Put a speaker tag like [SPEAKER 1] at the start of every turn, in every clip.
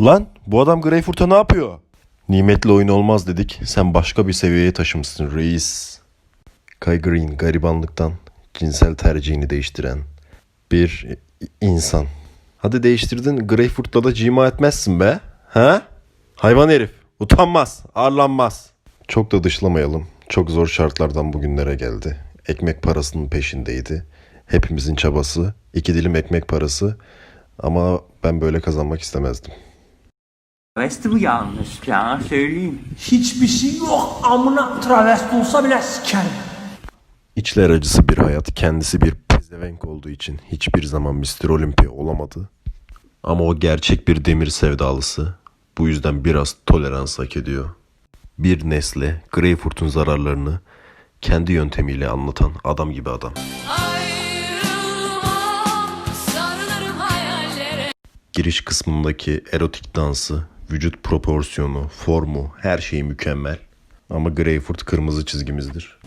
[SPEAKER 1] Lan bu adam Greyfurt'a ne yapıyor? Nimetli oyun olmaz dedik. Sen başka bir seviyeye taşımışsın reis. Kai Green garibanlıktan cinsel tercihini değiştiren bir insan. Hadi değiştirdin Greyfurt'la da cima etmezsin be. Ha? Hayvan herif. Utanmaz, arlanmaz. Çok da dışlamayalım. Çok zor şartlardan bugünlere geldi. Ekmek parasının peşindeydi. Hepimizin çabası. iki dilim ekmek parası. Ama ben böyle kazanmak istemezdim.
[SPEAKER 2] Travesti bu yanlış ya söyleyeyim.
[SPEAKER 3] Hiçbir şey yok. Amına travesti olsa bile sikerim.
[SPEAKER 1] İçler acısı bir hayat. Kendisi bir pezevenk olduğu için hiçbir zaman Mr. Olympia olamadı. Ama o gerçek bir demir sevdalısı. Bu yüzden biraz tolerans hak ediyor. Bir nesle Greyfurt'un zararlarını kendi yöntemiyle anlatan adam gibi adam. Giriş kısmındaki erotik dansı, vücut proporsiyonu, formu her şeyi mükemmel. Ama Greyfurt kırmızı çizgimizdir.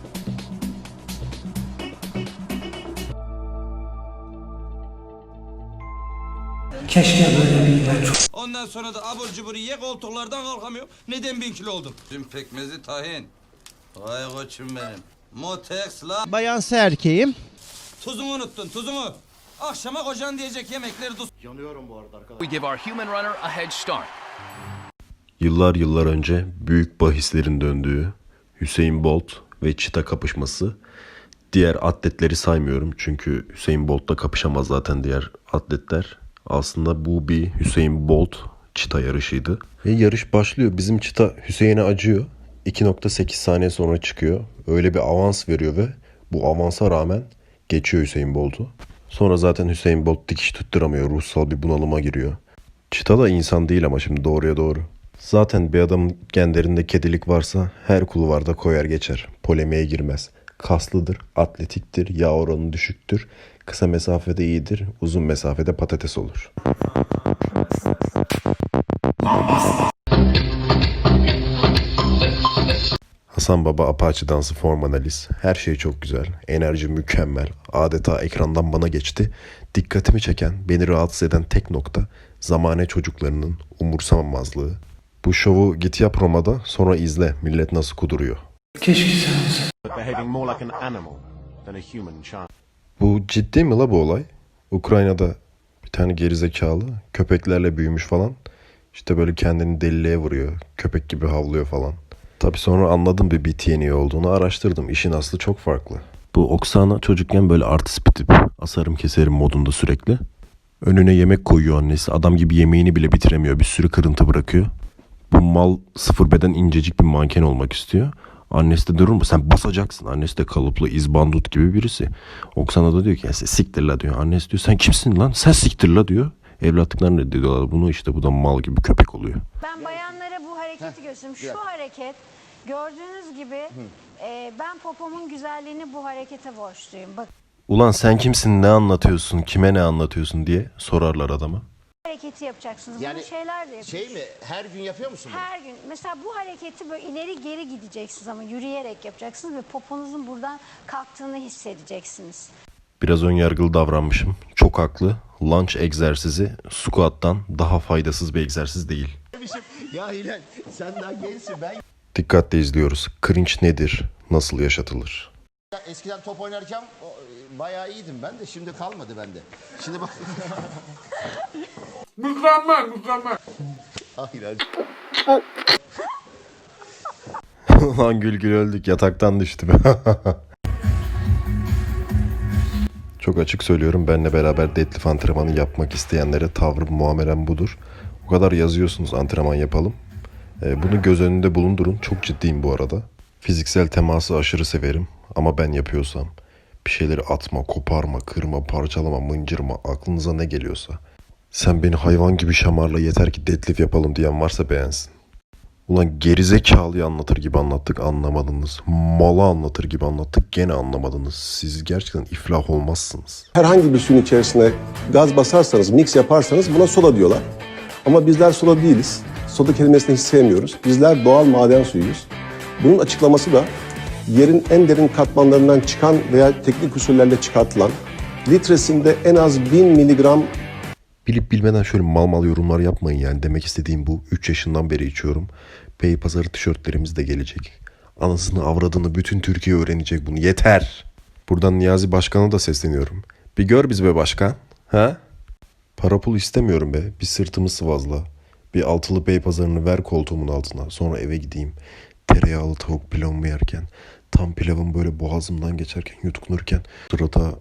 [SPEAKER 3] Keşke böyle bir ilaç
[SPEAKER 4] Ondan sonra da abur cubur ye koltuklardan kalkamıyor. Neden bin kilo oldum? Tüm pekmezi tahin. Vay koçum benim. Motex la.
[SPEAKER 5] Bayansı erkeğim.
[SPEAKER 4] Tuzunu unuttun tuzumu. Akşama kocan diyecek yemekleri tuz.
[SPEAKER 6] We give our human runner a head start.
[SPEAKER 1] Yıllar yıllar önce büyük bahislerin döndüğü Hüseyin Bolt ve Çita kapışması. Diğer atletleri saymıyorum çünkü Hüseyin Bolt'la kapışamaz zaten diğer atletler. Aslında bu bir Hüseyin Bolt Çita yarışıydı. Ve yarış başlıyor. Bizim Çita Hüseyin'e acıyor. 2.8 saniye sonra çıkıyor. Öyle bir avans veriyor ve bu avansa rağmen geçiyor Hüseyin Bolt'u. Sonra zaten Hüseyin Bolt dikiş tutturamıyor. Ruhsal bir bunalıma giriyor. Çita da insan değil ama şimdi doğruya doğru. Zaten bir adamın genlerinde kedilik varsa her kulvarda koyar geçer. Polemiğe girmez. Kaslıdır, atletiktir, yağ oranı düşüktür. Kısa mesafede iyidir, uzun mesafede patates olur. Hasan Baba Apache dansı form analiz. Her şey çok güzel. Enerji mükemmel. Adeta ekrandan bana geçti. Dikkatimi çeken, beni rahatsız eden tek nokta zamane çocuklarının umursamamazlığı. Bu şovu git yap Roma'da sonra izle millet nasıl kuduruyor.
[SPEAKER 3] Keşke sen olsaydın.
[SPEAKER 7] behaving more like an animal than a human child.
[SPEAKER 1] Bu ciddi mi la bu olay? Ukrayna'da bir tane gerizekalı köpeklerle büyümüş falan. İşte böyle kendini deliliğe vuruyor. Köpek gibi havlıyor falan. Tabi sonra anladım bir BTN'i olduğunu araştırdım. İşin aslı çok farklı. Bu Oksana çocukken böyle artist bir tip. Asarım keserim modunda sürekli. Önüne yemek koyuyor annesi. Adam gibi yemeğini bile bitiremiyor. Bir sürü kırıntı bırakıyor. Bu mal sıfır beden incecik bir manken olmak istiyor. Annesi de durur mu? Sen basacaksın. Annesi de kalıplı izbandut gibi birisi. Oksana da diyor ki ya sen siktir la diyor. Annesi diyor sen kimsin lan? Sen siktir la diyor. Evlatlıklarını reddediyorlar bunu işte bu da mal gibi köpek oluyor.
[SPEAKER 8] Ben bayanlara bu hareketi göstereyim. Şu hareket gördüğünüz gibi e, ben popomun güzelliğini bu harekete borçluyum. Bak
[SPEAKER 1] Ulan sen kimsin ne anlatıyorsun kime ne anlatıyorsun diye sorarlar adama.
[SPEAKER 8] Hareketi yapacaksınız.
[SPEAKER 7] Yani
[SPEAKER 8] Bunu şeyler de yapın.
[SPEAKER 7] Şey mi? Her gün yapıyor musun bunu?
[SPEAKER 8] Her gün mesela bu hareketi böyle ileri geri gideceksiniz ama yürüyerek yapacaksınız ve poponuzun buradan kalktığını hissedeceksiniz.
[SPEAKER 1] Biraz önyargılı davranmışım. Çok haklı. Lunch egzersizi squat'tan daha faydasız bir egzersiz değil.
[SPEAKER 7] ya Hilal sen daha gençsin. Ben
[SPEAKER 1] Dikkatle izliyoruz. Cringe nedir? Nasıl yaşatılır?
[SPEAKER 7] Eskiden top oynarken o, e, bayağı iyiydim ben de şimdi kalmadı bende. Şimdi bak. mükemmel mükemmel. Ah Hilal.
[SPEAKER 1] Lan gül gül öldük yataktan düştüm. Çok açık söylüyorum benle beraber deadlift antrenmanı yapmak isteyenlere tavrım muamelem budur. O kadar yazıyorsunuz antrenman yapalım. Ee, bunu göz önünde bulundurun. Çok ciddiyim bu arada. Fiziksel teması aşırı severim ama ben yapıyorsam bir şeyleri atma, koparma, kırma, parçalama, mıncırma aklınıza ne geliyorsa. Sen beni hayvan gibi şamarla yeter ki deadlift yapalım diyen varsa beğensin. Ulan gerizekalıyı anlatır gibi anlattık anlamadınız. Malı anlatır gibi anlattık gene anlamadınız. Siz gerçekten iflah olmazsınız.
[SPEAKER 9] herhangi bir suyun içerisine gaz basarsanız, mix yaparsanız buna soda diyorlar. Ama bizler soda değiliz. Soda kelimesini hiç sevmiyoruz. Bizler doğal maden suyuyuz. Bunun açıklaması da yerin en derin katmanlarından çıkan veya teknik usullerle çıkartılan litresinde en az 1000 miligram
[SPEAKER 1] Bilip bilmeden şöyle mal mal yorumlar yapmayın yani. Demek istediğim bu. 3 yaşından beri içiyorum. Beypazarı tişörtlerimiz de gelecek. Anasını avradını bütün Türkiye öğrenecek bunu. Yeter. Buradan Niyazi Başkan'a da sesleniyorum. Bir gör biz be başkan. Ha? Para pul istemiyorum be. Bir sırtımı sıvazla. Bir altılı bey pazarını ver koltuğumun altına. Sonra eve gideyim. Tereyağlı tavuk pilavımı yerken. Tam pilavım böyle boğazımdan geçerken yutkunurken. Sırada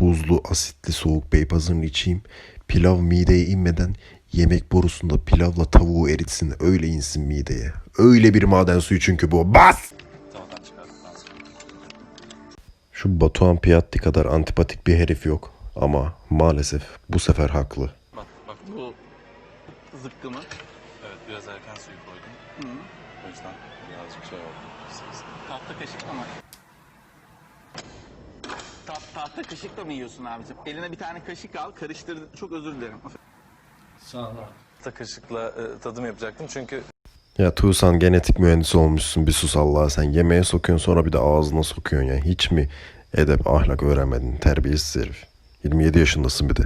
[SPEAKER 1] buzlu asitli soğuk bey pazarını içeyim. Pilav mideye inmeden yemek borusunda pilavla tavuğu eritsin. Öyle insin mideye. Öyle bir maden suyu çünkü bu. Bas! Şu Batuhan Piatti kadar antipatik bir herif yok. Ama maalesef bu sefer haklı.
[SPEAKER 5] Bak, bak bu zıkkımı. Evet biraz erken suyu koydum. O yüzden birazcık şey oldu. Tahta kaşıkla mı? Ta tahta kaşıkla mı yiyorsun abicim? Eline bir tane kaşık al, karıştır. Çok özür dilerim.
[SPEAKER 10] Tahta kaşıkla e, tadım yapacaktım çünkü
[SPEAKER 1] Ya Tuğsan genetik mühendisi olmuşsun bir sus Allah'a sen. Yemeğe sokuyorsun sonra bir de ağzına sokuyorsun ya. Hiç mi edep ahlak öğrenmedin terbiyesiz herif. 27 yaşındasın bir de.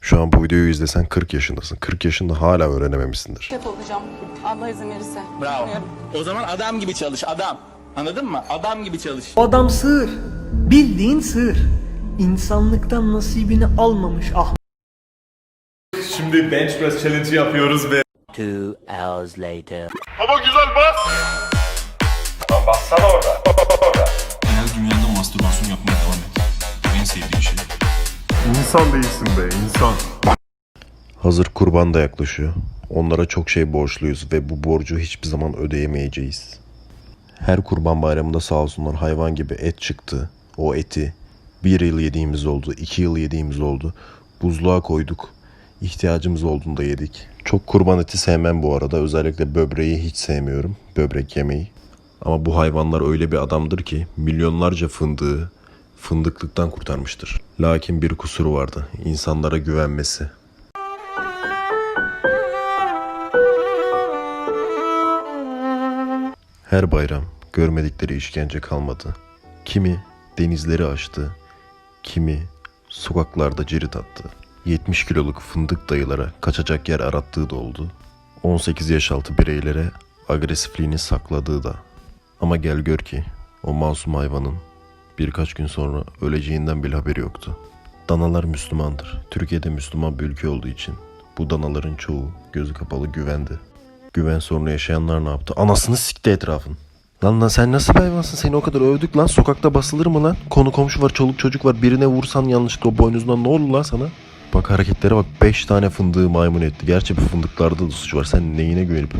[SPEAKER 1] Şu an bu videoyu izlesen 40 yaşındasın. 40 yaşında hala öğrenememişsindir.
[SPEAKER 11] Şef olacağım. Allah izin verirse.
[SPEAKER 5] Bravo. O zaman adam gibi çalış, adam. Anladın mı? Adam gibi çalış.
[SPEAKER 3] O adam sığır. Bildiğin sığır. İnsanlıktan nasibini almamış ah.
[SPEAKER 10] Şimdi bench press challenge yapıyoruz ve
[SPEAKER 2] Two hours later.
[SPEAKER 10] genel dünyada mastürbasyon yapmaya devam et. En sevdiğin şey.
[SPEAKER 9] İnsan değilsin be insan.
[SPEAKER 1] Hazır kurban da yaklaşıyor. Onlara çok şey borçluyuz ve bu borcu hiçbir zaman ödeyemeyeceğiz. Her kurban bayramında sağ olsunlar hayvan gibi et çıktı. O eti bir yıl yediğimiz oldu, iki yıl yediğimiz oldu. Buzluğa koyduk. İhtiyacımız olduğunda yedik. Çok kurban eti sevmem bu arada. Özellikle böbreği hiç sevmiyorum. Böbrek yemeği. Ama bu hayvanlar öyle bir adamdır ki milyonlarca fındığı fındıklıktan kurtarmıştır. Lakin bir kusuru vardı. İnsanlara güvenmesi. Her bayram görmedikleri işkence kalmadı. Kimi denizleri aştı, kimi sokaklarda cirit attı. 70 kiloluk fındık dayılara kaçacak yer arattığı da oldu. 18 yaş altı bireylere agresifliğini sakladığı da. Ama gel gör ki o masum hayvanın birkaç gün sonra öleceğinden bile haberi yoktu. Danalar Müslümandır. Türkiye'de Müslüman bir ülke olduğu için bu danaların çoğu gözü kapalı güvendi. Güven sorunu yaşayanlar ne yaptı? Anasını sikti etrafın. Lan lan sen nasıl bir hayvansın? Seni o kadar övdük lan. Sokakta basılır mı lan? Konu komşu var, çoluk çocuk var. Birine vursan yanlışlıkla o boynuzundan ne olur lan sana? Bak hareketlere bak. 5 tane fındığı maymun etti. Gerçi bu fındıklarda da suç var. Sen neyine güvenip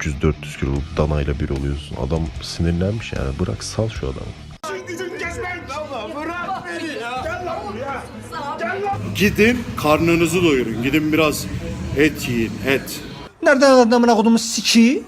[SPEAKER 1] 300-400 kiloluk danayla bir oluyorsun? Adam sinirlenmiş yani. Bırak sal şu adamı.
[SPEAKER 12] Gidin karnınızı doyurun. Gidin biraz et yiyin et.
[SPEAKER 3] Nereden adamına kodumu siki?